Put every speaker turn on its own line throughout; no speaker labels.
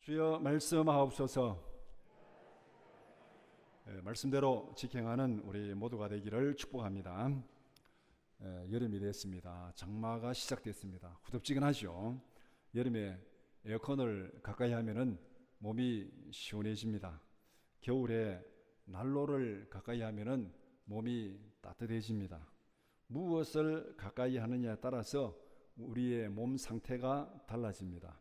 주여 말씀하옵소서. 예, 말씀대로 직행하는 우리 모두가 되기를 축복합니다. 예, 여름이 됐습니다. 장마가 시작됐습니다. 후덥지근하죠. 여름에 에어컨을 가까이 하면은 몸이 시원해집니다. 겨울에 난로를 가까이 하면은 몸이 따뜻해집니다. 무엇을 가까이 하느냐에 따라서 우리의 몸 상태가 달라집니다.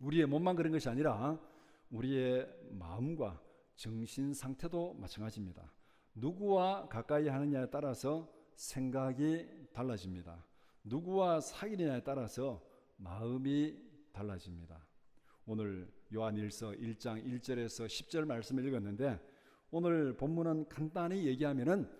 우리의 몸만 그런 것이 아니라 우리의 마음과 정신 상태도 마찬가지입니다. 누구와 가까이 하느냐에 따라서 생각이 달라집니다. 누구와 사귀느냐에 따라서 마음이 달라집니다. 오늘 요한일서 1장 1절에서 10절 말씀을 읽었는데 오늘 본문은 간단히 얘기하면은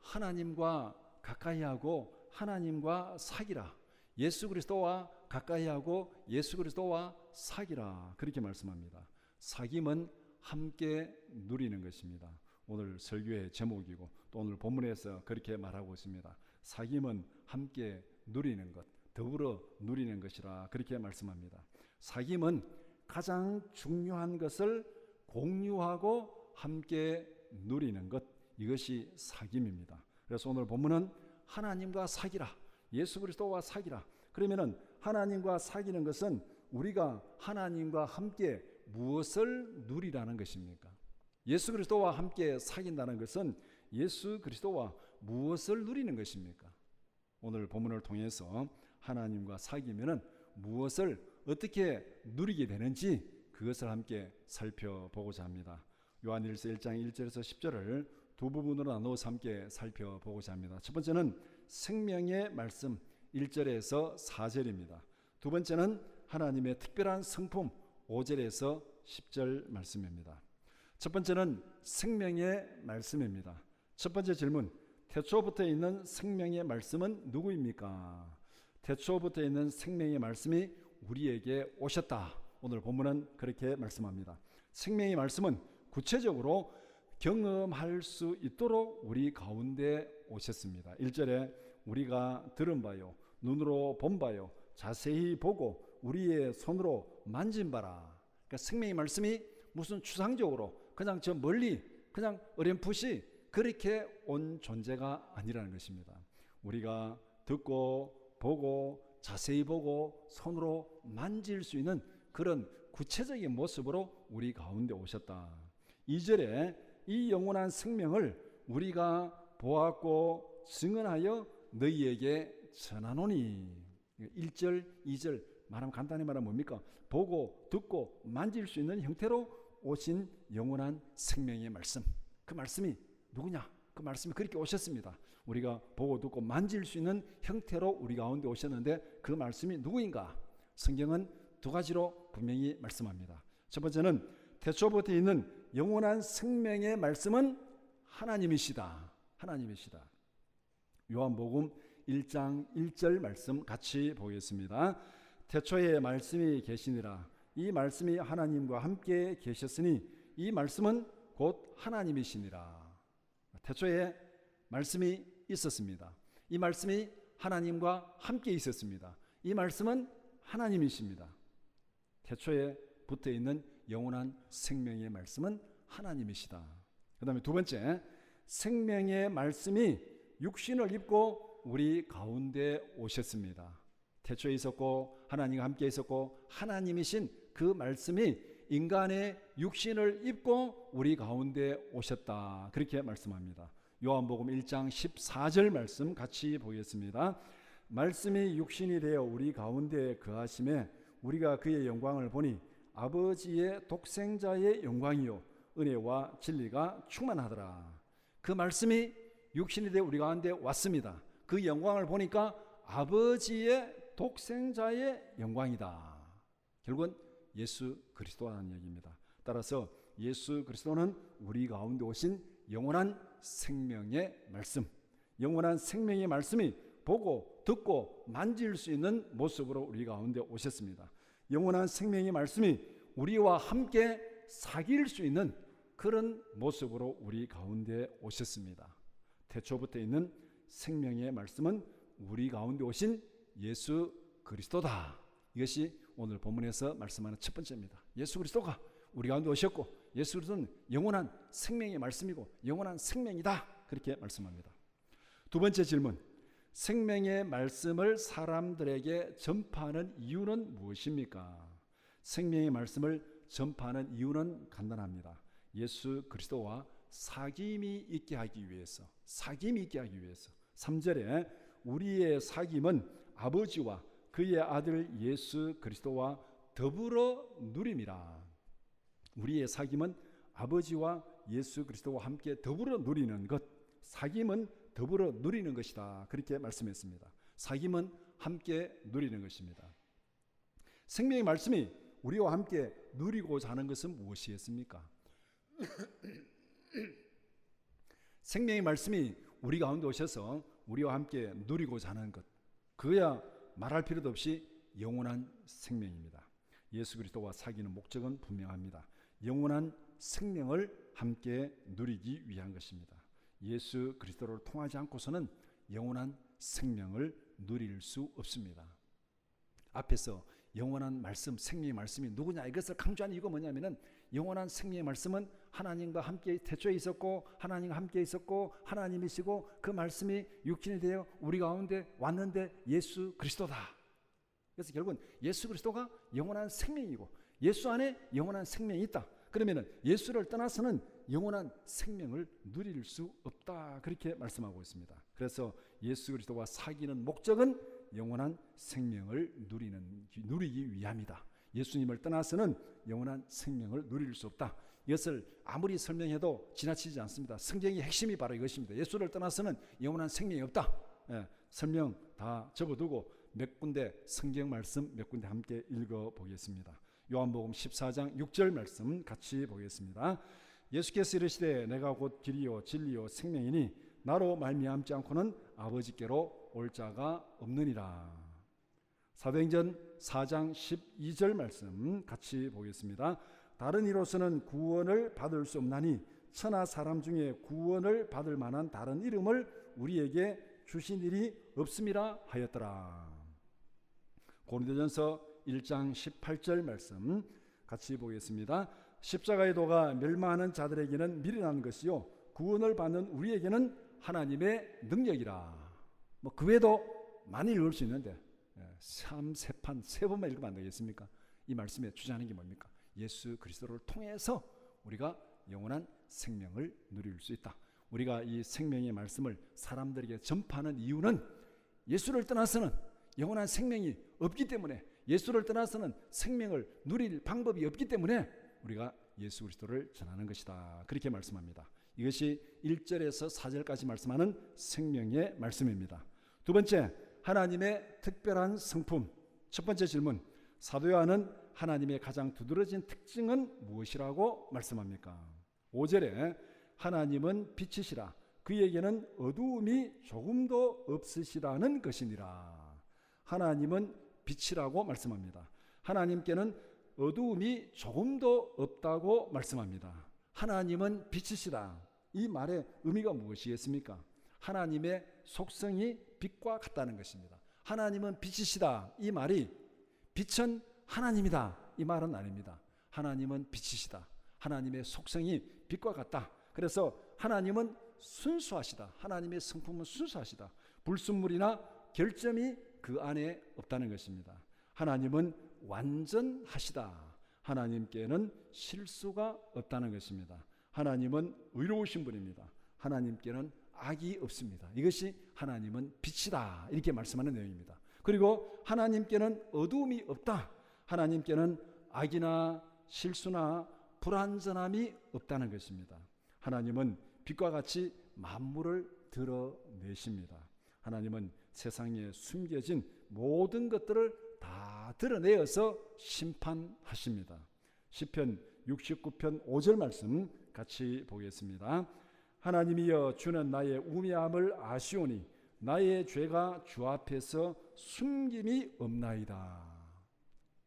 하나님과 가까이 하고 하나님과 사귀라. 예수 그리스도와 가까이 하고 예수 그리스도와 사귀라. 그렇게 말씀합니다. 사귐은 함께 누리는 것입니다. 오늘 설교의 제목이고 또 오늘 본문에서 그렇게 말하고 있습니다. 사귐은 함께 누리는 것, 더불어 누리는 것이라 그렇게 말씀합니다. 사귐은 가장 중요한 것을 공유하고 함께 누리는 것 이것이 사귐입니다. 그래서 오늘 본문은 하나님과 사귀라. 예수 그리스도와 사귀라. 그러면은 하나님과 사귀는 것은 우리가 하나님과 함께 무엇을 누리라는 것입니까? 예수 그리스도와 함께 사귄다는 것은 예수 그리스도와 무엇을 누리는 것입니까? 오늘 본문을 통해서 하나님과 사귀면은 무엇을 어떻게 누리게 되는지 그것을 함께 살펴보고자 합니다. 요한일서 1장 1절에서 10절을 두 부분으로 나누어서 함께 살펴보고자 합니다. 첫 번째는 생명의 말씀 1절에서 4절입니다. 두 번째는 하나님의 특별한 성품 5절에서 10절 말씀입니다. 첫 번째는 생명의 말씀입니다. 첫 번째 질문. 태초부터 있는 생명의 말씀은 누구입니까? 태초부터 있는 생명의 말씀이 우리에게 오셨다. 오늘 본문은 그렇게 말씀합니다. 생명의 말씀은 구체적으로 경험할 수 있도록 우리 가운데 오셨습니다. 1절에 우리가 들은 바요, 눈으로 본 바요, 자세히 보고 우리의 손으로 만진 바라. 그러니까 생명의 말씀이 무슨 추상적으로 그냥 저 멀리 그냥 어렴풋이 그렇게 온 존재가 아니라는 것입니다. 우리가 듣고 보고 자세히 보고 손으로 만질 수 있는 그런 구체적인 모습으로 우리 가운데 오셨다. 2절에 이 영원한 생명을 우리가 보았고 증언하여 너희에게 전하노니 1절, 2절 말하면 간단히 말하면 뭡니까? 보고 듣고 만질 수 있는 형태로 오신 영원한 생명의 말씀. 그 말씀이 누구냐? 그 말씀이 그렇게 오셨습니다. 우리가 보고 듣고 만질 수 있는 형태로 우리 가운데 오셨는데 그 말씀이 누구인가? 성경은 두 가지로 분명히 말씀합니다. 첫 번째는 태초부터 있는 영원한 생명의 말씀은 하나님이시다. 하나님이시다. 요한복음 1장 1절 말씀 같이 보겠습니다. 태초에 말씀이 계시니라. 이 말씀이 하나님과 함께 계셨으니 이 말씀은 곧 하나님이시니라. 태초에 말씀이 있었습니다. 이 말씀이 하나님과 함께 있었습니다. 이 말씀은 하나님이십니다. 태초에 붙어 있는 영원한 생명의 말씀은 하나님이시다. 그 다음에 두 번째, 생명의 말씀이 육신을 입고 우리 가운데 오셨습니다. 태초에 있었고 하나님과 함께 있었고 하나님이신 그 말씀이 인간의 육신을 입고 우리 가운데 오셨다. 그렇게 말씀합니다. 요한복음 1장 14절 말씀 같이 보겠습니다. 말씀이 육신이 되어 우리 가운데 거하심에 우리가 그의 영광을 보니 아버지의 독생자의 영광이요 은혜와 진리가 충만하더라. 그 말씀이 육신이 되어 우리 가운데 왔습니다. 그 영광을 보니까 아버지의 독생자의 영광이다. 결국은 예수 그리스도라는 얘기입니다. 따라서 예수 그리스도는 우리 가운데 오신 영원한 생명의 말씀, 영원한 생명의 말씀이 보고 듣고 만질 수 있는 모습으로 우리 가운데 오셨습니다. 영원한 생명의 말씀이 우리와 함께 사귈 수 있는 그런 모습으로 우리 가운데 오셨습니다. 태초부터 있는 생명의 말씀은 우리 가운데 오신 예수 그리스도다. 이것이 오늘 본문에서 말씀하는 첫 번째입니다. 예수 그리스도가 우리 가운데 오셨고 예수 그리스도는 영원한 생명의 말씀이고 영원한 생명이다. 그렇게 말씀합니다. 두 번째 질문. 생명의 말씀을 사람들에게 전파하는 이유는 무엇입니까? 생명의 말씀을 전파하는 이유는 간단합니다. 예수 그리스도와 사귐이 있게 하기 위해서, 사귐이 있게 하기 위해서. 3절에 우리의 사귐은 아버지와 그의 아들 예수 그리스도와 더불어 누림이라. 우리의 사귐은 아버지와 예수 그리스도와 함께 더불어 누리는 것. 사귐은 더불어 누리는 것이다. 그렇게 말씀했습니다. 사귐은 함께 누리는 것입니다. 생명의 말씀이 우리와 함께 누리고자 하는 것은 무엇이겠습니까? 생명의 말씀이 우리 가운데 오셔서 우리와 함께 누리고자 하는 것. 그야 말할 필요도 없이 영원한 생명입니다. 예수 그리스도와 사귀는 목적은 분명합니다. 영원한 생명을 함께 누리기 위한 것입니다. 예수 그리스도를 통하지 않고서는 영원한 생명을 누릴 수 없습니다. 앞에서 영원한 말씀, 생명의 말씀이 누구냐 이것을 강조한 이유가 뭐냐면은 영원한 생명의 말씀은 하나님과 함께 태초에 있었고 하나님과 함께 있었고 하나님이시고 그 말씀이 육신이 되어 우리 가운데 왔는데 예수 그리스도다. 그래서 결국은 예수 그리스도가 영원한 생명이고 예수 안에 영원한 생명이 있다. 그러면은 예수를 떠나서는 영원한 생명을 누릴 수 없다. 그렇게 말씀하고 있습니다. 그래서 예수 그리스도와 사귀는 목적은 영원한 생명을 누리는 누리기 위함이다. 예수님을 떠나서는 영원한 생명을 누릴 수 없다. 이것을 아무리 설명해도 지나치지 않습니다. 성경의 핵심이 바로 이것입니다. 예수를 떠나서는 영원한 생명이 없다. 예, 설명 다 접어두고 몇 군데 성경 말씀 몇 군데 함께 읽어 보겠습니다. 요한복음 14장 6절 말씀 같이 보겠습니다. 예수께서 이르시되 내가 곧 길이요 진리요 생명이니 나로 말미암지 않고는 아버지께로 올 자가 없느니라. 사도행전 4장 12절 말씀 같이 보겠습니다. 다른 이로서는 구원을 받을 수 없나니 천하 사람 중에 구원을 받을 만한 다른 이름을 우리에게 주신 일이 없음이라 하였더라. 고린도전서 1장 18절 말씀 같이 보겠습니다. 십자가의 도가 멸망하는 자들에게는 미련한 것이요 구원을 받는 우리에게는 하나님의 능력이라. 뭐 그 외에도 많이 읽을 수 있는데 삼세판 세 번만 읽으면 안 되겠습니까? 이 말씀에 주장하는 게 뭡니까? 예수 그리스도를 통해서 우리가 영원한 생명을 누릴 수 있다. 우리가 이 생명의 말씀을 사람들에게 전파하는 이유는 예수를 떠나서는 영원한 생명이 없기 때문에 예수를 떠나서는 생명을 누릴 방법이 없기 때문에 우리가 예수 그리스도를 전하는 것이다. 그렇게 말씀합니다. 이것이 1절에서 4절까지 말씀하는 생명의 말씀입니다. 두 번째, 하나님의 특별한 성품. 첫 번째 질문. 사도 요한은 하나님의 가장 두드러진 특징은 무엇이라고 말씀합니까? 5절에 하나님은 빛이시라. 그에게는 어두움이 조금도 없으시라는 것이니라. 하나님은 빛이라고 말씀합니다. 하나님께는 어두움이 조금도 없다고 말씀합니다. 하나님은 빛이시다. 이 말의 의미가 무엇이겠습니까? 하나님의 속성이 빛과 같다는 것입니다. 하나님은 빛이시다. 이 말이 빛은 하나님이다. 이 말은 아닙니다. 하나님은 빛이시다. 하나님의 속성이 빛과 같다. 그래서 하나님은 순수하시다. 하나님의 성품은 순수하시다. 불순물이나 결점이 그 안에 없다는 것입니다. 하나님은 완전하시다. 하나님께는 실수가 없다는 것입니다. 하나님은 의로우신 분입니다. 하나님께는 악이 없습니다. 이것이 하나님은 빛이다. 이렇게 말씀하는 내용입니다. 그리고 하나님께는 어두움이 없다. 하나님께는 악이나 실수나 불완전함이 없다는 것입니다. 하나님은 빛과 같이 만물을 드러내십니다. 하나님은 세상에 숨겨진 모든 것들을 다 드러내어서 심판하십니다. 시편 69편 5절 말씀 같이 보겠습니다. 하나님이여 주는 나의 우매함을 아시오니 나의 죄가 주 앞에서 숨김이 없나이다.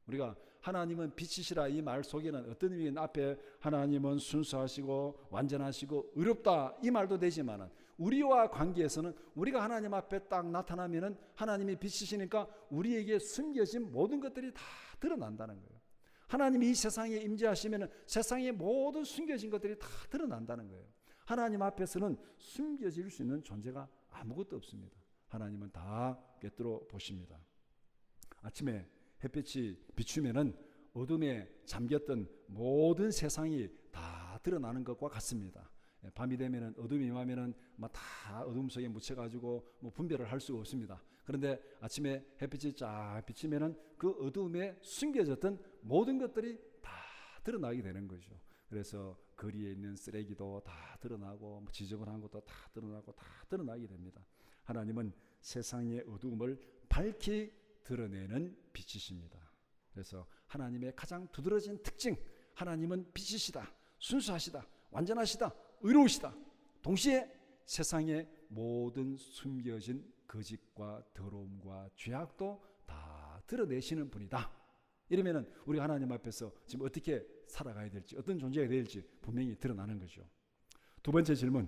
우리가 하나님은 빛이시라 이 말 속에는 어떤 의미는 앞에 하나님은 순수하시고 완전하시고 의롭다 이 말도 되지만은 우리와 관계에서는 우리가 하나님 앞에 딱 나타나면은 하나님이 빛이시니까 우리에게 숨겨진 모든 것들이 다 드러난다는 거예요. 하나님이 이 세상에 임재하시면은 세상의 모든 숨겨진 것들이 다 드러난다는 거예요. 하나님 앞에서는 숨겨질 수 있는 존재가 아무것도 없습니다. 하나님은 다 꿰뚫어 보십니다. 아침에 햇빛이 비추면은 어둠에 잠겼던 모든 세상이 다 드러나는 것과 같습니다. 예, 밤이 되면은 어둠이 임하면은 막 다 어둠 속에 묻혀 가지고 뭐 분별을 할 수가 없습니다. 그런데 아침에 햇빛이 쫙 비치면은 그 어둠에 숨겨졌던 모든 것들이 다 드러나게 되는 거죠. 그래서 거리에 있는 쓰레기도 다 드러나고 뭐 지저분한 것도 다 드러나고 다 드러나게 됩니다. 하나님은 세상의 어둠을 밝히 드러내는 빛이십니다. 그래서 하나님의 가장 두드러진 특징, 하나님은 빛이시다, 순수하시다, 완전하시다, 의로우시다. 동시에 세상의 모든 숨겨진 거짓과 더러움과 죄악도 다 드러내시는 분이다. 이러면은 우리 하나님 앞에서 지금 어떻게 살아가야 될지, 어떤 존재가 될지 분명히 드러나는 거죠. 두 번째 질문.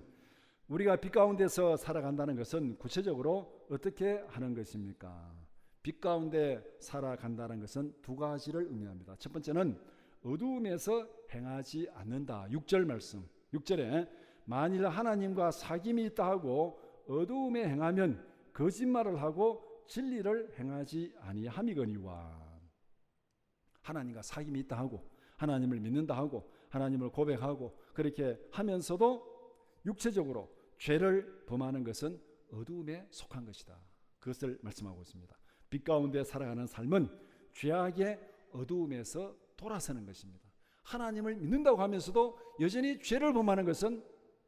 우리가 빛 가운데서 살아간다는 것은 구체적으로 어떻게 하는 것입니까? 빛 가운데 살아간다는 것은 두 가지를 의미합니다. 첫 번째는 어두움에서 행하지 않는다. 6절 말씀. 6절에 만일 하나님과 사귐이 있다 하고 어두움에 행하면 거짓말을 하고 진리를 행하지 아니함이거니와 하나님과 사귐이 있다 하고 하나님을 믿는다 하고 하나님을 고백하고 그렇게 하면서도 육체적으로 죄를 범하는 것은 어두움에 속한 것이다. 그것을 말씀하고 있습니다. 빛 가운데 살아가는 삶은 죄악의 어두움에서 돌아서는 것입니다. 하나님을 믿는다고 하면서도 여전히 죄를 범하는 것은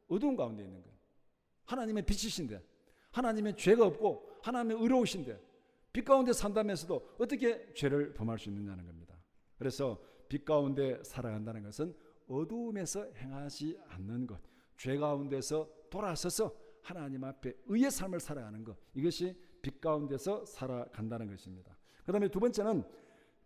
어두운 가운데 있는 거예요. 하나님의 빛이신데, 하나님의 죄가 없고, 하나님의 의로우신데, 빛 가운데 산다면서도 어떻게 죄를 범할 수 있느냐는 겁니다. 그래서 빛 가운데 살아간다는 것은 어두움에서 행하지 않는 것, 죄 가운데서 돌아서서 하나님 앞에 의의 삶을 살아가는 것, 이것이 빛 가운데서 살아간다는 것입니다. 그 다음에 두 번째는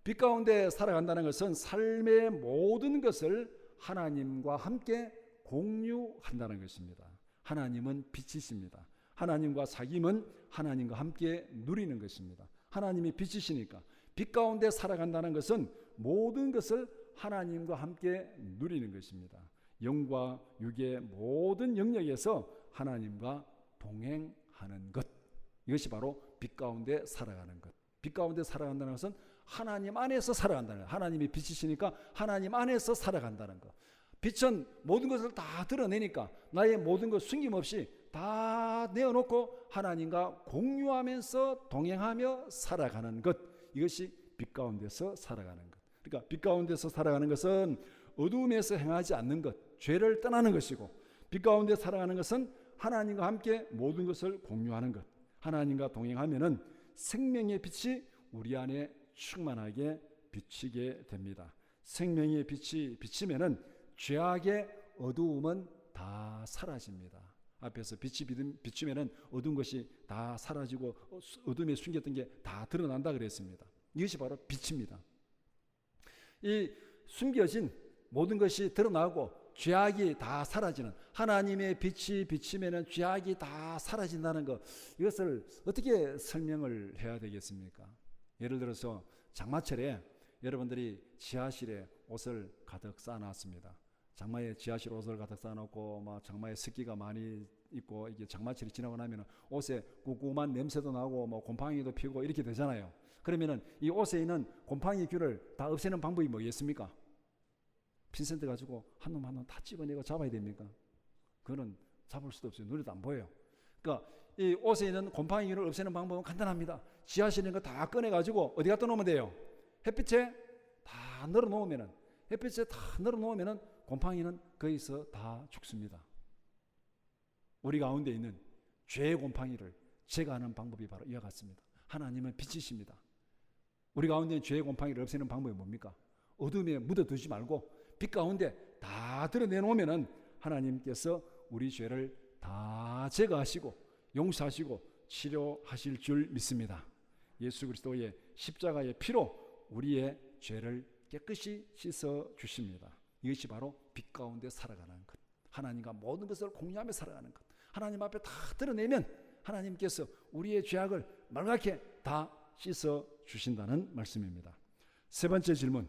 빛 가운데 살아간다는 것은 삶의 모든 것을 하나님과 함께 공유한다는 것입니다. 하나님은 빛이십니다. 하나님과 사귐은 하나님과 함께 누리는 것입니다. 하나님이 빛이시니까 빛 가운데 살아간다는 것은 모든 것을 하나님과 함께 누리는 것입니다. 영과 육의 모든 영역에서 하나님과 동행하는 것. 이것이 바로 빛 가운데 살아가는 것. 빛 가운데 살아간다는 것은 하나님 안에서 살아간다는 것. 하나님이 빛이시니까 하나님 안에서 살아간다는 것. 빛은 모든 것을 다 드러내니까 나의 모든 것 숨김없이 다 내어놓고 하나님과 공유하면서 동행하며 살아가는 것. 이것이 빛 가운데서 살아가는 것. 그러니까 빛 가운데서 살아가는 것은 어두움에서 행하지 않는 것, 죄를 떠나는 것이고 빛 가운데 살아가는 것은 하나님과 함께 모든 것을 공유하는 것. 하나님과 동행하면은 생명의 빛이 우리 안에 충만하게 비치게 됩니다. 생명의 빛이 비치면은 죄악의 어두움은 다 사라집니다. 앞에서 빛이 비추면은 어두운 것이 다 사라지고 어둠에 숨겼던 게 다 드러난다 그랬습니다. 이것이 바로 빛입니다. 이 숨겨진 모든 것이 드러나고 죄악이 다 사라지는 하나님의 빛이 비치면은 죄악이 다 사라진다는 것 이것을 어떻게 설명을 해야 되겠습니까? 예를 들어서 장마철에 여러분들이 지하실에 옷을 가득 쌓아놨습니다. 장마에 지하실 옷을 가득 쌓아놓고 막 장마에 습기가 많이 있고 이게 장마철이 지나고 나면 옷에 꿉꿉한 냄새도 나고 뭐 곰팡이도 피고 이렇게 되잖아요. 그러면은 이 옷에 있는 곰팡이 균을 다 없애는 방법이 뭐겠습니까? 핀센트 가지고 한 놈 한 놈 다 집어내고 잡아야 됩니까? 그거는 잡을 수도 없어요. 눈에도 안 보여요. 그러니까 이 옷에 있는 곰팡이를 없애는 방법은 간단합니다. 지하실에 있는 거 다 꺼내 가지고 어디 갖다 놓으면 돼요? 햇빛에 다 널어 놓으면은 햇빛에 다 널어 놓으면은 곰팡이는 거기서 다 죽습니다. 우리 가운데 있는 죄의 곰팡이를 제거하는 방법이 바로 이와 같습니다. 하나님은 빛이십니다. 우리 가운데 있는 죄의 곰팡이를 없애는 방법이 뭡니까? 어둠에 묻어두지 말고 빛 가운데 다 드러내놓으면은 하나님께서 우리 죄를 다 제거하시고 용서하시고 치료하실 줄 믿습니다. 예수 그리스도의 십자가의 피로 우리의 죄를 깨끗이 씻어 주십니다. 이것이 바로 빛 가운데 살아가는 것. 하나님과 모든 것을 공유하며 살아가는 것. 하나님 앞에 다 드러내면 하나님께서 우리의 죄악을 말갛게 다 씻어 주신다는 말씀입니다. 세 번째 질문.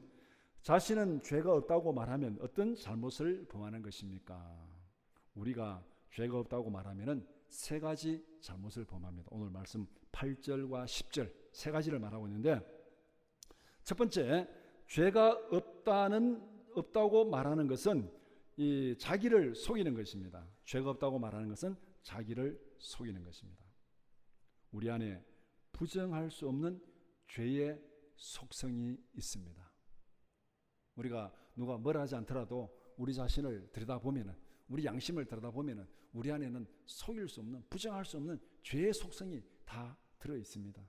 자신은 죄가 없다고 말하면 어떤 잘못을 범하는 것입니까? 우리가 죄가 없다고 말하면은 세 가지 잘못을 범합니다. 오늘 말씀 8절과 10절 세 가지를 말하고 있는데 첫 번째 죄가 없다는 없다고 말하는 것은 이 자기를 속이는 것입니다. 죄가 없다고 말하는 것은 자기를 속이는 것입니다. 우리 안에 부정할 수 없는 죄의 속성이 있습니다. 우리가 누가 뭘 하지 않더라도 우리 자신을 들여다보면은 우리 양심을 들여다보면은 우리 안에는 속일 수 없는 부정할 수 없는 죄의 속성이 다 들어 있습니다.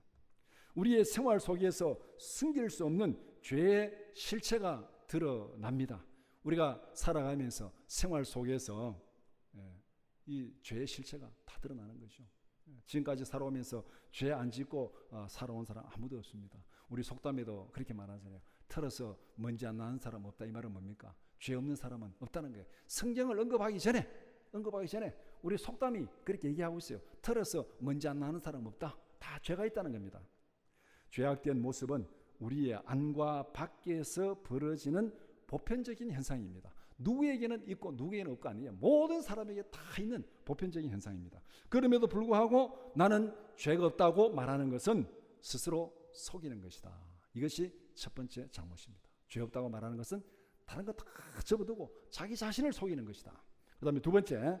우리의 생활 속에서 숨길 수 없는 죄의 실체가 드러납니다. 우리가 살아가면서 생활 속에서 예, 이 죄의 실체가 다 드러나는 거죠. 예, 지금까지 살아오면서 죄 안 짓고 어, 살아온 사람 아무도 없습니다. 우리 속담에도 그렇게 말하잖아요. 털어서 먼지 안 나는 사람 없다 이 말은 뭡니까? 죄 없는 사람은 없다는 거예요. 성경을 언급하기 전에 언급하기 전에 우리 속담이 그렇게 얘기하고 있어요. 털어서 먼지 안 나는 사람 없다. 다 죄가 있다는 겁니다. 죄악된 모습은 우리의 안과 밖에서 벌어지는 보편적인 현상입니다. 누구에게는 있고 누구에게는 없고 아니에요. 모든 사람에게 다 있는 보편적인 현상입니다. 그럼에도 불구하고 나는 죄가 없다고 말하는 것은 스스로 속이는 것이다. 이것이 첫 번째 잘못입니다. 죄 없다고 말하는 것은 다른 거 다 접어두고 자기 자신을 속이는 것이다. 그 다음에 두 번째,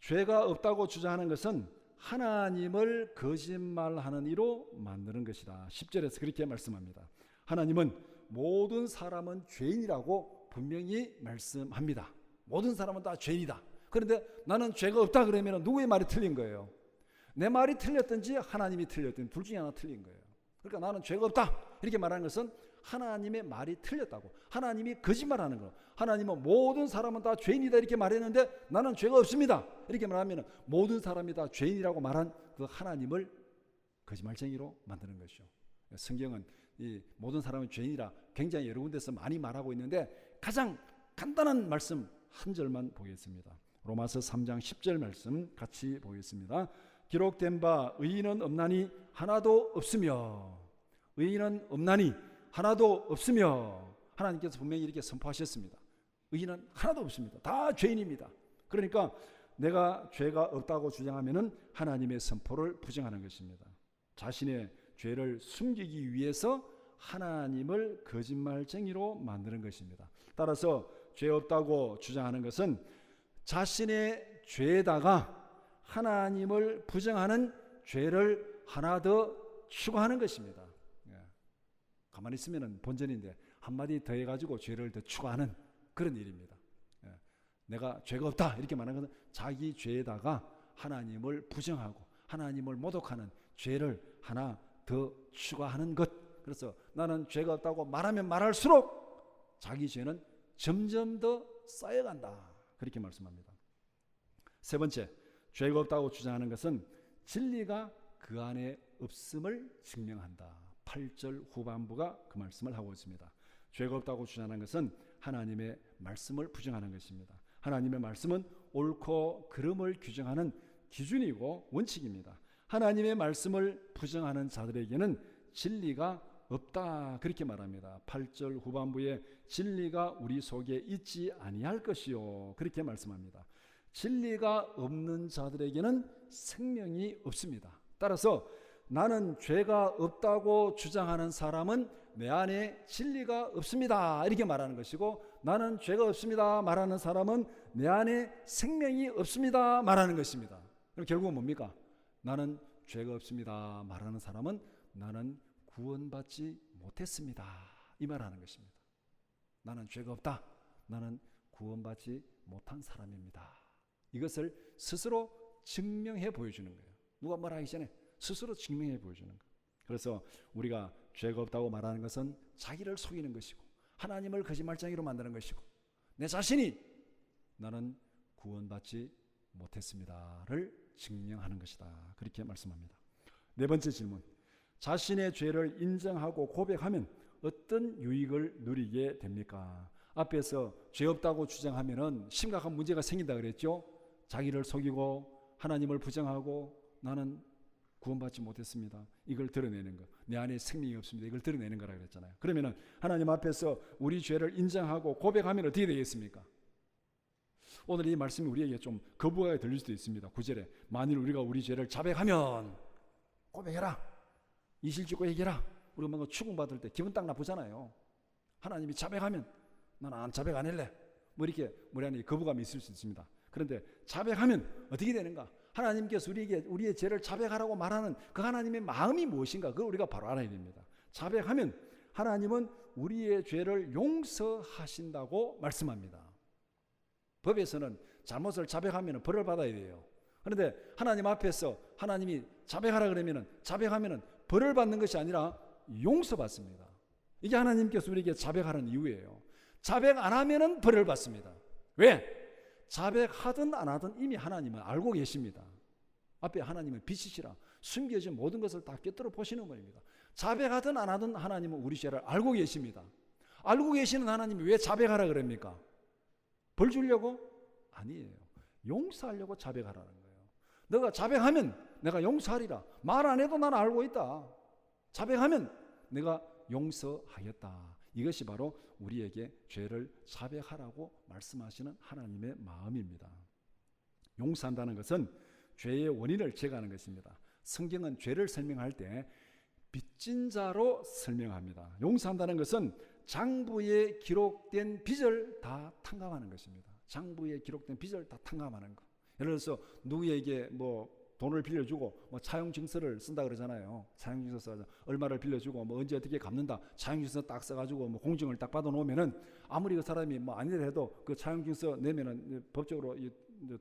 죄가 없다고 주장하는 것은 하나님을 거짓말하는 이로 만드는 것이다. 10절에서 그렇게 말씀합니다. 하나님은 모든 사람은 죄인이라고 분명히 말씀합니다. 모든 사람은 다 죄인이다. 그런데 나는 죄가 없다 그러면 누구의 말이 틀린 거예요? 내 말이 틀렸든지 하나님이 틀렸든지 둘 중에 하나 틀린 거예요. 그러니까 나는 죄가 없다. 이렇게 말하는 것은 하나님의 말이 틀렸다고. 하나님이 거짓말하는 거. 하나님은 모든 사람은 다 죄인이다 이렇게 말했는데 나는 죄가 없습니다. 이렇게 말하면 모든 사람이 다 죄인이라고 말한 그 하나님을 거짓말쟁이로 만드는 것이죠. 성경은 이 모든 사람은 죄인이라 굉장히 여러 군데서 많이 말하고 있는데 가장 간단한 말씀 한 절만 보겠습니다. 로마서 3장 10절 말씀 같이 보겠습니다. 기록된 바 의인은 없나니 하나도 없으며 의인은 없나니 하나도 없으며 하나님께서 분명히 이렇게 선포하셨습니다. 의인은 하나도 없습니다. 다 죄인입니다. 그러니까 내가 죄가 없다고 주장하면은 하나님의 선포를 부정하는 것입니다. 자신의 죄를 숨기기 위해서 하나님을 거짓말쟁이로 만드는 것입니다. 따라서 죄 없다고 주장하는 것은 자신의 죄에다가 하나님을 부정하는 죄를 하나 더 추가하는 것입니다. 예. 가만히 있으면 본전인데 한마디 더 해가지고 죄를 더 추가하는 그런 일입니다. 예. 내가 죄가 없다 이렇게 말하는 것은 자기 죄에다가 하나님을 부정하고 하나님을 모독하는 죄를 하나 더 추가하는 것. 그래서 나는 죄가 없다고 말하면 말할수록 자기 죄는 점점 더 쌓여간다. 그렇게 말씀합니다. 세 번째, 죄가 없다고 주장하는 것은 진리가 그 안에 없음을 증명한다. 8절 후반부가 그 말씀을 하고 있습니다. 죄가 없다고 주장하는 것은 하나님의 말씀을 부정하는 것입니다. 하나님의 말씀은 옳고 그름을 규정하는 기준이고 원칙입니다. 하나님의 말씀을 부정하는 자들에게는 진리가 없다 그렇게 말합니다. 8절 후반부에 진리가 우리 속에 있지 아니할 것이요 그렇게 말씀합니다. 진리가 없는 자들에게는 생명이 없습니다. 따라서 나는 죄가 없다고 주장하는 사람은 내 안에 진리가 없습니다. 이렇게 말하는 것이고 나는 죄가 없습니다. 말하는 사람은 내 안에 생명이 없습니다. 말하는 것입니다. 그럼 결국은 뭡니까? 나는 죄가 없습니다. 말하는 사람은 나는 구원받지 못했습니다. 이 말하는 것입니다. 나는 죄가 없다. 나는 구원받지 못한 사람입니다. 이것을 스스로 증명해 보여주는 거예요. 누가 말하기 전에 스스로 증명해 보여주는 거예요. 그래서 우리가 죄가 없다고 말하는 것은 자기를 속이는 것이고 하나님을 거짓말쟁이로 만드는 것이고 내 자신이 나는 구원받지 못했습니다를 증명하는 것이다. 그렇게 말씀합니다. 네 번째 질문. 자신의 죄를 인정하고 고백하면 어떤 유익을 누리게 됩니까? 앞에서 죄 없다고 주장하면은 심각한 문제가 생긴다 그랬죠. 자기를 속이고 하나님을 부정하고 나는 구원받지 못했습니다. 이걸 드러내는 거. 내 안에 생명이 없습니다. 이걸 드러내는 거라 그랬잖아요. 그러면은 하나님 앞에서 우리 죄를 인정하고 고백하면 어떻게 되겠습니까? 오늘 이 말씀이 우리에게 좀 거부하게 들릴 수도 있습니다. 구절에 만일 우리가 우리 죄를 자백하면 고백해라. 이실직고 얘기해라. 우리가 뭔가 추궁받을 때 기분 딱 나쁘잖아요. 하나님이 자백하면 나는 안 자백 안 할래. 뭐 이렇게 우리 안에 거부감이 있을 수 있습니다. 그런데 자백하면 어떻게 되는가? 하나님께서 우리에게 우리의 죄를 자백하라고 말하는 그 하나님의 마음이 무엇인가? 그걸 우리가 바로 알아야 됩니다. 자백하면 하나님은 우리의 죄를 용서하신다고 말씀합니다. 법에서는 잘못을 자백하면 벌을 받아야 돼요. 그런데 하나님 앞에서 하나님이 자백하라 그러면은 자백하면은 벌을 받는 것이 아니라 용서받습니다. 이게 하나님께서 우리에게 자백하는 이유예요. 자백 안 하면은 벌을 받습니다. 왜? 자백하든 안 하든 이미 하나님은 알고 계십니다. 앞에 하나님은 빛이시라 숨겨진 모든 것을 다 꿰뚫어 보시는 분입니다. 자백하든 안 하든 하나님은 우리 죄를 알고 계십니다. 알고 계시는 하나님이 왜 자백하라 그럽니까? 벌 주려고? 아니에요. 용서하려고 자백하라는 거예요. 너가 자백하면 내가 용서하리라. 말 안 해도 나는 알고 있다. 자백하면 내가 용서하겠다. 이것이 바로 우리에게 죄를 자백하라고 말씀하시는 하나님의 마음입니다. 용서한다는 것은 죄의 원인을 제거하는 것입니다. 성경은 죄를 설명할 때 빚진 자로 설명합니다. 용서한다는 것은 장부에 기록된 빚을 다 탕감하는 것입니다. 장부에 기록된 빚을 다 탕감하는 것. 예를 들어서 누구에게 뭐 돈을 빌려주고 뭐 차용 증서를 쓴다 그러잖아요. 차용 증서 써 얼마를 빌려주고 뭐 언제 어떻게 갚는다. 차용 증서 딱 써가지고 뭐 공증을 딱 받아 놓으면은 아무리 그 사람이 뭐 아니라 해도 그 차용 증서 내면은 법적으로 이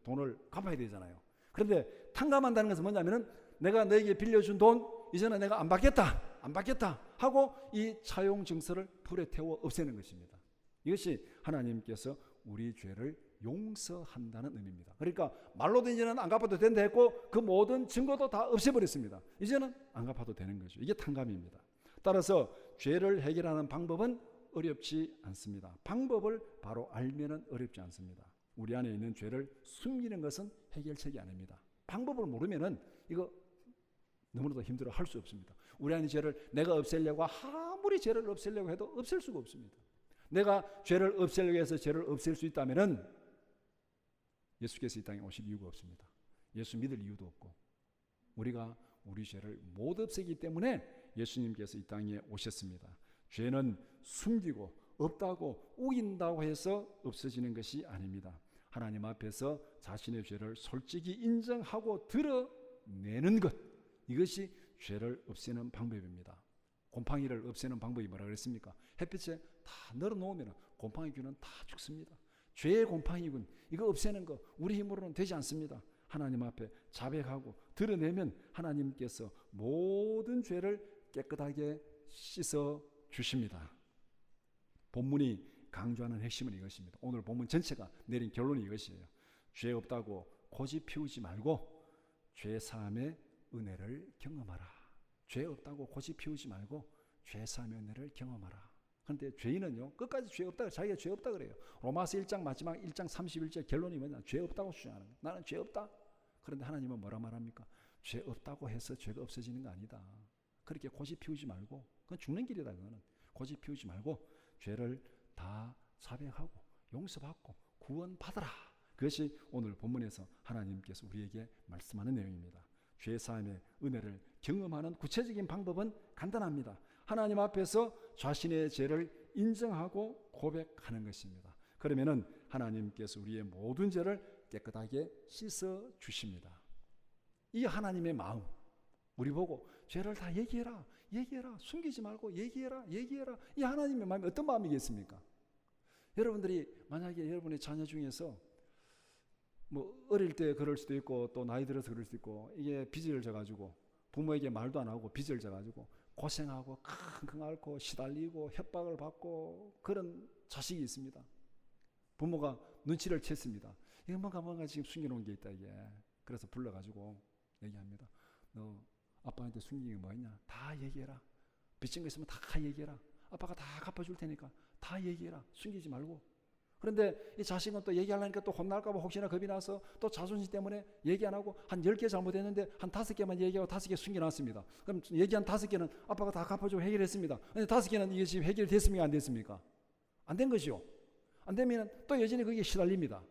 돈을 갚아야 되잖아요. 그런데 탕감한다는 것은 뭐냐면은 내가 너에게 빌려준 돈 이제는 내가 안 받겠다, 안 받겠다 하고 이 차용 증서를 불에 태워 없애는 것입니다. 이것이 하나님께서 우리 죄를 용서한다는 의미입니다. 그러니까 말로도 이제는 안 갚아도 된다 했고 그 모든 증거도 다 없애버렸습니다. 이제는 안 갚아도 되는 거죠. 이게 탕감입니다. 따라서 죄를 해결하는 방법은 어렵지 않습니다. 방법을 바로 알면은 어렵지 않습니다. 우리 안에 있는 죄를 숨기는 것은 해결책이 아닙니다. 방법을 모르면은 이거 너무나도 힘들어 할 수 없습니다. 우리 안에 죄를 내가 없애려고 아무리 죄를 없애려고 해도 없앨 수가 없습니다. 내가 죄를 없애려고 해서 죄를 없앨 수 있다면은 예수께서 이 땅에 오실 이유가 없습니다. 예수 믿을 이유도 없고 우리가 우리 죄를 못 없애기 때문에 예수님께서 이 땅에 오셨습니다. 죄는 숨기고 없다고 우긴다고 해서 없어지는 것이 아닙니다. 하나님 앞에서 자신의 죄를 솔직히 인정하고 드러내는 것 이것이 죄를 없애는 방법입니다. 곰팡이를 없애는 방법이 뭐라 그랬습니까? 햇빛에 다 널어놓으면 곰팡이 균은 다 죽습니다. 죄의 곰팡이군 이거 없애는 거 우리 힘으로는 되지 않습니다. 하나님 앞에 자백하고 드러내면 하나님께서 모든 죄를 깨끗하게 씻어 주십니다. 본문이 강조하는 핵심은 이것입니다. 오늘 본문 전체가 내린 결론이 이것이에요. 죄 없다고 고집 피우지 말고 죄 사함의 은혜를 경험하라. 죄 없다고 고집 피우지 말고 죄 사함의 은혜를 경험하라. 그런데 죄인은요 끝까지 죄 없다 자기가 죄 없다 그래요. 로마서 1장 마지막 1장 31절 결론이 뭐냐? 죄 없다고 주장하는 거예요. 나는 죄 없다. 그런데 하나님은 뭐라 말합니까? 죄 없다고 해서 죄가 없어지는 거 아니다. 그렇게 고집 피우지 말고 그건 죽는 길이다 그거는 고집 피우지 말고 죄를 다 자백하고 용서받고 구원받아라. 그것이 오늘 본문에서 하나님께서 우리에게 말씀하는 내용입니다. 죄 사함의 은혜를 경험하는 구체적인 방법은 간단합니다. 하나님 앞에서 자신의 죄를 인정하고 고백하는 것입니다. 그러면은 하나님께서 우리의 모든 죄를 깨끗하게 씻어 주십니다. 이 하나님의 마음 우리 보고 죄를 다 얘기해라. 얘기해라. 숨기지 말고 얘기해라. 얘기해라. 이 하나님의 마음이 어떤 마음이겠습니까? 여러분들이 만약에 여러분의 자녀 중에서 뭐 어릴 때 그럴 수도 있고 또 나이 들어서 그럴 수도 있고 이게 빚을 져 가지고 부모에게 말도 안 하고 빚을 져 가지고 고생하고 끙끙 앓고 시달리고 협박을 받고 그런 자식이 있습니다. 부모가 눈치를 챘습니다. 이거 뭔가 뭔가 지금 숨겨놓은 게 있다 이게. 그래서 불러가지고 얘기합니다. 너 아빠한테 숨긴 게 뭐있냐? 다 얘기해라. 빚진 거 있으면 다 얘기해라. 아빠가 다 갚아줄 테니까 다 얘기해라. 숨기지 말고. 그런데 이 자식은 또 얘기하려니까 또 혼날까봐 혹시나 겁이 나서 또 자존심 때문에 얘기 안 하고 한 10개 잘못했는데 한 다섯 개만 얘기하고 다섯 개 숨겨놨습니다. 그럼 얘기한 다섯 개는 아빠가 다 갚아주고 해결했습니다. 근데 다섯 개는 이게 지금 해결됐습니까? 안 됐습니까? 안된 것이요. 안 되면 또 여전히 그게 시달립니다.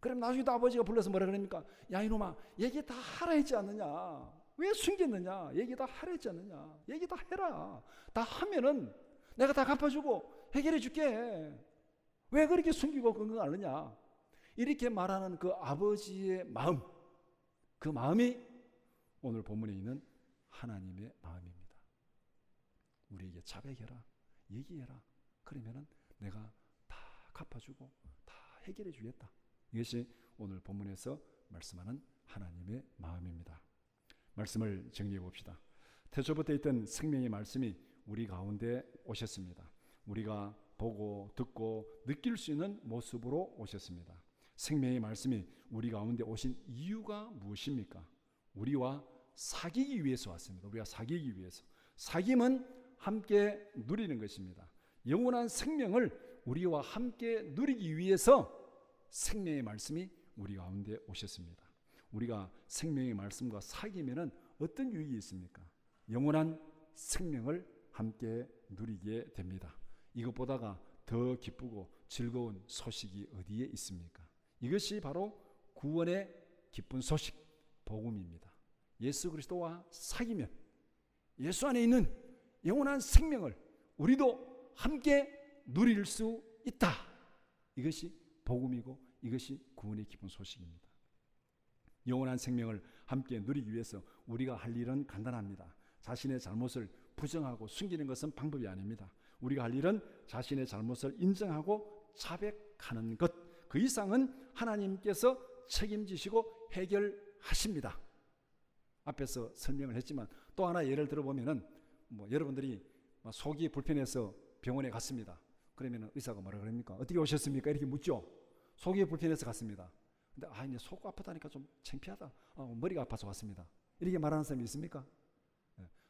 그럼 나중에 또 아버지가 불러서 뭐라 그럽니까? 야 이놈아 얘기 다 하라 했지 않느냐? 왜 숨겼느냐? 얘기 다 하라 했지 않느냐? 얘기 다 해라. 다 하면은 내가 다 갚아주고 해결해 줄게. 왜 그렇게 숨기고 건강하느냐? 이렇게 말하는 그 아버지의 마음, 그 마음이 오늘 본문에 있는 하나님의 마음입니다. 우리에게 자백해라, 얘기해라. 그러면은 내가 다 갚아주고 다 해결해 주겠다. 이것이 오늘 본문에서 말씀하는 하나님의 마음입니다. 말씀을 정리해 봅시다. 태초부터 있던 생명의 말씀이 우리 가운데 오셨습니다. 우리가 보고 듣고 느낄 수 있는 모습으로 오셨습니다. 생명의 말씀이 우리 가운데 오신 이유가 무엇입니까? 우리와 사귀기 위해서 왔습니다. 우리가 사귀기 위해서. 사귐은 함께 누리는 것입니다. 영원한 생명을 우리와 함께 누리기 위해서 생명의 말씀이 우리 가운데 오셨습니다. 우리가 생명의 말씀과 사귀면은 어떤 유익이 있습니까? 영원한 생명을 함께 누리게 됩니다. 이것보다가 더 기쁘고 즐거운 소식이 어디에 있습니까? 이것이 바로 구원의 기쁜 소식, 복음입니다. 예수 그리스도와 사귀면 예수 안에 있는 영원한 생명을 우리도 함께 누릴 수 있다. 이것이 복음이고 이것이 구원의 기쁜 소식입니다. 영원한 생명을 함께 누리기 위해서 우리가 할 일은 간단합니다. 자신의 잘못을 부정하고 숨기는 것은 방법이 아닙니다. 우리가 할 일은 자신의 잘못을 인정하고 자백하는 것. 그 이상은 하나님께서 책임지시고 해결하십니다. 앞에서 설명을 했지만 또 하나 예를 들어보면은 뭐 여러분들이 속이 불편해서 병원에 갔습니다. 그러면 의사가 뭐라 그럽니까? 어떻게 오셨습니까? 이렇게 묻죠. 속이 불편해서 갔습니다. 근데 아 이제 속 아프다니까 좀 창피하다. 어, 머리가 아파서 왔습니다. 이렇게 말하는 사람이 있습니까?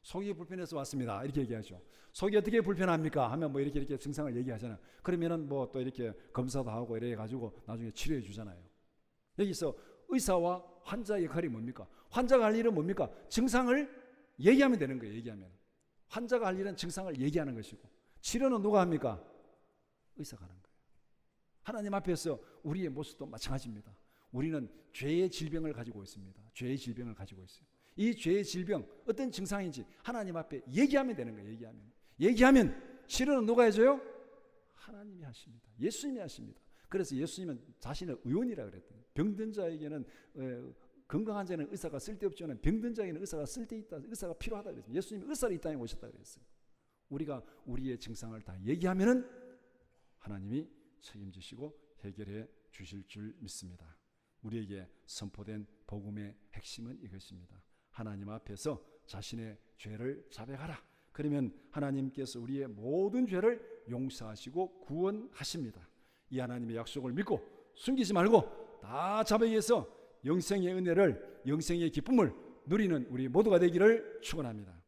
네. 속이 불편해서 왔습니다. 이렇게 얘기하죠. 속이 어떻게 불편합니까? 하면 뭐 이렇게 이렇게 증상을 얘기하잖아요. 그러면은 뭐 또 이렇게 검사도 하고 이래 가지고 나중에 치료해 주잖아요. 여기서 의사와 환자의 역할이 뭡니까? 환자가 할 일은 뭡니까? 증상을 얘기하면 되는 거예요. 얘기하면. 환자가 할 일은 증상을 얘기하는 것이고 치료는 누가 합니까? 의사가 하는 거예요. 하나님 앞에서 우리의 모습도 마찬가지입니다. 우리는 죄의 질병을 가지고 있습니다. 죄의 질병을 가지고 있어요. 이 죄의 질병 어떤 증상인지 하나님 앞에 얘기하면 되는 거예요. 얘기하면. 얘기하면 치료는 누가 해줘요? 하나님이 하십니다. 예수님이 하십니다. 그래서 예수님은 자신을 의원이라 그랬더니 병든 자에게는 어, 건강한 자는 의사가 쓸데없지만 병든 자에게는 의사가 쓸데있다. 의사가 필요하다 그랬어요. 예수님이 의사를 이 땅에 오셨다 그랬어요. 우리가 우리의 증상을 다 얘기하면은 하나님이 책임지시고 해결해 주실 줄 믿습니다. 우리에게 선포된 복음의 핵심은 이것입니다. 하나님 앞에서 자신의 죄를 자백하라. 그러면 하나님께서 우리의 모든 죄를 용서하시고 구원하십니다. 이 하나님의 약속을 믿고 숨기지 말고 다 자백해서 영생의 은혜를 영생의 기쁨을 누리는 우리 모두가 되기를 축원합니다.